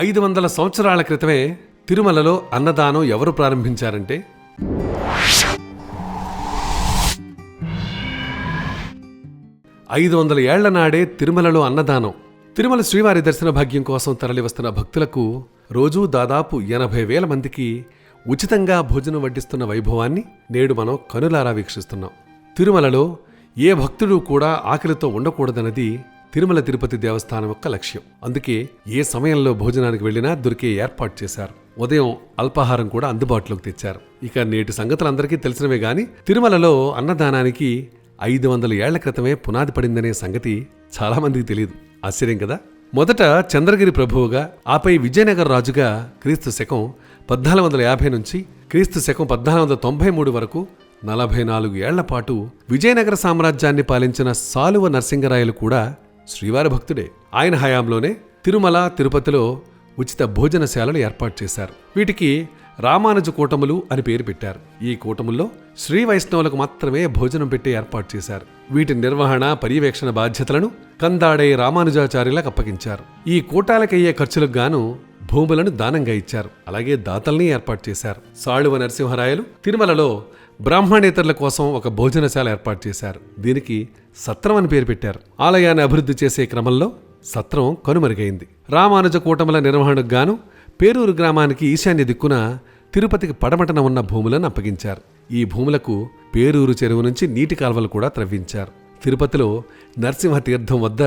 ఐదు వందల సంవత్సరాల క్రితమే తిరుమలలో అన్నదానం ఎవరు ప్రారంభించారంటే? ఐదు వందల ఏళ్ళ నాడే తిరుమలలో అన్నదానం. తిరుమల శ్రీవారి దర్శన భాగ్యం కోసం తరలివస్తున్న భక్తులకు రోజూ దాదాపు ఎనభై వేల మందికి ఉచితంగా భోజనం వడ్డిస్తున్న వైభవాన్ని నేడు మనం కనులారా వీక్షిస్తున్నాం. తిరుమలలో ఏ భక్తుడు కూడా ఆకలితో ఉండకూడదన్నది తిరుమల తిరుపతి దేవస్థానం యొక్క లక్ష్యం. అందుకే ఏ సమయంలో భోజనానికి వెళ్ళినా దొరికే ఏర్పాటు చేశారు. ఉదయం అల్పాహారం కూడా అందుబాటులోకి తెచ్చారు. ఇక నేటి సంగతులు అందరికీ తెలిసినవే గాని తిరుమలలో అన్నదానానికి ఐదు వందల ఏళ్ళ క్రితమే పునాది పడిందనే సంగతి చాలామందికి తెలియదు ఆశ్చర్యం కదా? మొదట చంద్రగిరి ప్రభువుగా ఆపై విజయనగర రాజుగా క్రీస్తు శకం పద్నాలుగు వందల యాభై నుంచి క్రీస్తు శకం పద్నాలుగు వందల తొంభై మూడు వరకు నలభై నాలుగు ఏళ్ళ పాటు విజయనగర సామ్రాజ్యాన్ని పాలించిన సాలువ నరసింగరాయలు కూడా శ్రీవారి భక్తుడే ఆయన హయాంలోనే తిరుమల తిరుపతిలో ఉచిత భోజనశాలలు ఏర్పాటు చేశారు. వీటికి రామానుజ కూటములు అని పేరు పెట్టారు. ఈ కూటముల్లో శ్రీ వైష్ణవులకు మాత్రమే భోజనం పెట్టే ఏర్పాటు చేశారు. వీటి నిర్వహణ పర్యవేక్షణ బాధ్యతలను కందాడే రామానుజాచార్యులకు అప్పగించారు. ఈ కూటాలకయ్యే ఖర్చులకు గాను భూములను దానంగా ఇచ్చారు. అలాగే దాతల్ని ఏర్పాటు చేశారు. సాళువ నరసింహరాయలు తిరుమలలో బ్రాహ్మణేతరుల కోసం ఒక భోజనశాల ఏర్పాటు చేశారు. దీనికి సత్రం అని పేరు పెట్టారు. ఆలయాన్ని అభివృద్ధి చేసే క్రమంలో సత్రం కనుమరుగైంది. రామానుజ కూటముల నిర్వహణకు గాను పేరూరు గ్రామానికి ఈశాన్య దిక్కున తిరుపతికి పడమటన ఉన్న భూములను అప్పగించారు. ఈ భూములకు పేరూరు చెరువు నుంచి నీటి కాల్వలు కూడా త్రవ్వించారు. తిరుపతిలో నరసింహ తీర్థం వద్ద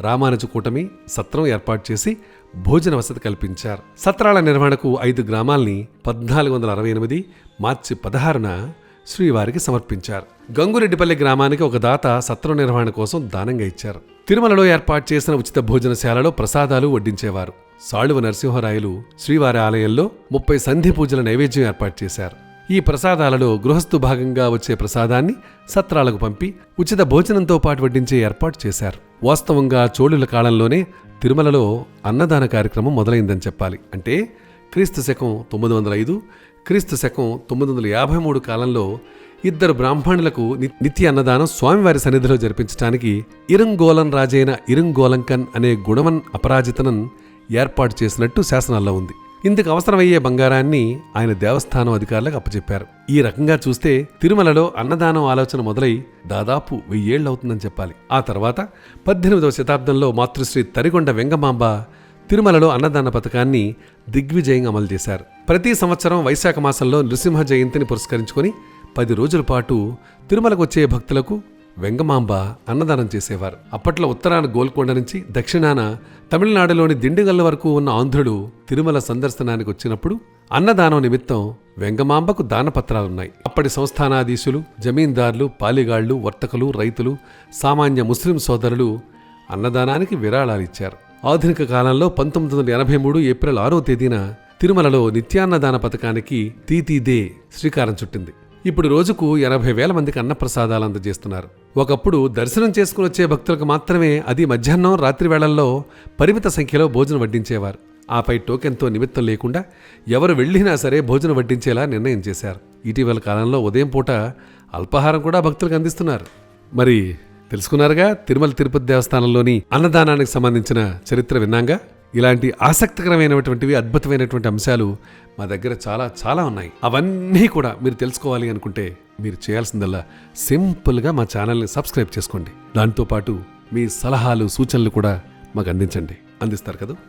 రామానుజ కూటమి సత్రం ఏర్పాటు చేసి భోజన వసతి కల్పించారు. సత్రాల నిర్వహణకు ఐదు గ్రామాల్ని పద్నాలుగు వందల అరవై ఎనిమిది మార్చి పదహారున శ్రీవారికి సమర్పించారు. గంగురెడ్డిపల్లి గ్రామానికి ఒక దాత సత్రం నిర్వహణ కోసం దానంగా ఇచ్చారు. తిరుమలలో ఏర్పాటు చేసిన ఉచిత భోజనశాలలో ప్రసాదాలు వడ్డించేవారు. సాళువ నరసింహరాయలు శ్రీవారి ఆలయంలో ముప్పై సంధి పూజల నైవేద్యం ఏర్పాటు చేశారు. ఈ ప్రసాదాలలో గృహస్థు భాగంగా వచ్చే ప్రసాదాన్ని సత్రాలకు పంపి ఉచిత భోజనంతో పాటు వడ్డించే ఏర్పాటు చేశారు. వాస్తవంగా చోళుల కాలంలోనే తిరుమలలో అన్నదాన కార్యక్రమం మొదలైందని చెప్పాలి. అంటే క్రీస్తు శకం తొమ్మిది వందల ఐదు క్రీస్తు శకం తొమ్మిది వందల యాభై మూడు కాలంలో ఇద్దరు బ్రాహ్మణులకు నిత్య అన్నదానం స్వామివారి సన్నిధిలో జరిపించడానికి ఇరంగోలన్ రాజైన ఇరంగోలంకన్ అనే గుణవన్ అపరాజితనన్ ఏర్పాటు చేసినట్టు శాసనాల్లో ఉంది. ఇందుకు అవసరమయ్యే బంగారాన్ని ఆయన దేవస్థానం అధికారులకు అప్పచెప్పారు. ఈ రకంగా చూస్తే తిరుమలలో అన్నదానం ఆలోచన మొదలై దాదాపు వెయ్యేళ్ళవుతుందని చెప్పాలి. ఆ తర్వాత పద్దెనిమిదవ శతాబ్దంలో మాతృశ్రీ తరిగొండ వెంగమాంబ తిరుమలలో అన్నదాన పథకాన్ని దిగ్విజయంగా అమలు చేశారు. ప్రతి సంవత్సరం వైశాఖ మాసంలో నృసింహ జయంతిని పురస్కరించుకొని పది రోజుల పాటు తిరుమలకు వచ్చే భక్తులకు వెంగమాంబ అన్నదానం చేసేవారు. అప్పట్లో ఉత్తరాన గోల్కొండ నుంచి దక్షిణాన తమిళనాడులోని దిండుగల్ల వరకు ఉన్న ఆంధ్రుడు తిరుమల సందర్శనానికి వచ్చినప్పుడు అన్నదానం నిమిత్తం వెంగమాంబకు దానపత్రాలున్నాయి. అప్పటి సంస్థానాధీశులు జమీందారులు పాలిగాళ్ళు వర్తకులు రైతులు సామాన్య ముస్లిం సోదరులు అన్నదానానికి విరాళాలిచ్చారు ఆధునిక కాలంలో పంతొమ్మిది వందల ఎనభై మూడు ఏప్రిల్ ఆరో తేదీన తిరుమలలో నిత్యాన్నదాన పథకానికి తీతీదే శ్రీకారం చుట్టింది. ఇప్పుడు రోజుకు ఎనభై వేల మందికి అన్నప్రసాదాలు అందజేస్తున్నారు. ఒకప్పుడు దర్శనం చేసుకుని వచ్చే భక్తులకు మాత్రమే అది మధ్యాహ్నం రాత్రి వేళల్లో పరిమిత సంఖ్యలో భోజనం వడ్డించేవారు. ఆపై టోకెన్తో నిమిత్తం లేకుండా ఎవరు వెళ్ళినా సరే భోజనం వడ్డించేలా నిర్ణయం చేశారు. ఇటీవల కాలంలో ఉదయం పూట అల్పాహారం కూడా భక్తులకు అందిస్తున్నారు. మరి తెలుసుకున్నారుగా? తిరుమల తిరుపతి దేవస్థానంలోని అన్నదానానికి సంబంధించిన చరిత్ర విన్నాంగా? ఇలాంటి ఆసక్తికరమైనటువంటివి అద్భుతమైనటువంటి అంశాలు మా దగ్గర చాలా చాలా ఉన్నాయి. అవన్నీ కూడా మీరు తెలుసుకోవాలి అనుకుంటే మీరు చేయాల్సిందల్లా సింపుల్గా మా ఛానల్ని సబ్స్క్రైబ్ చేసుకోండి. దాంతోపాటు మీ సలహాలు సూచనలు కూడా మాకు అందించండి. అందిస్తారు కదా?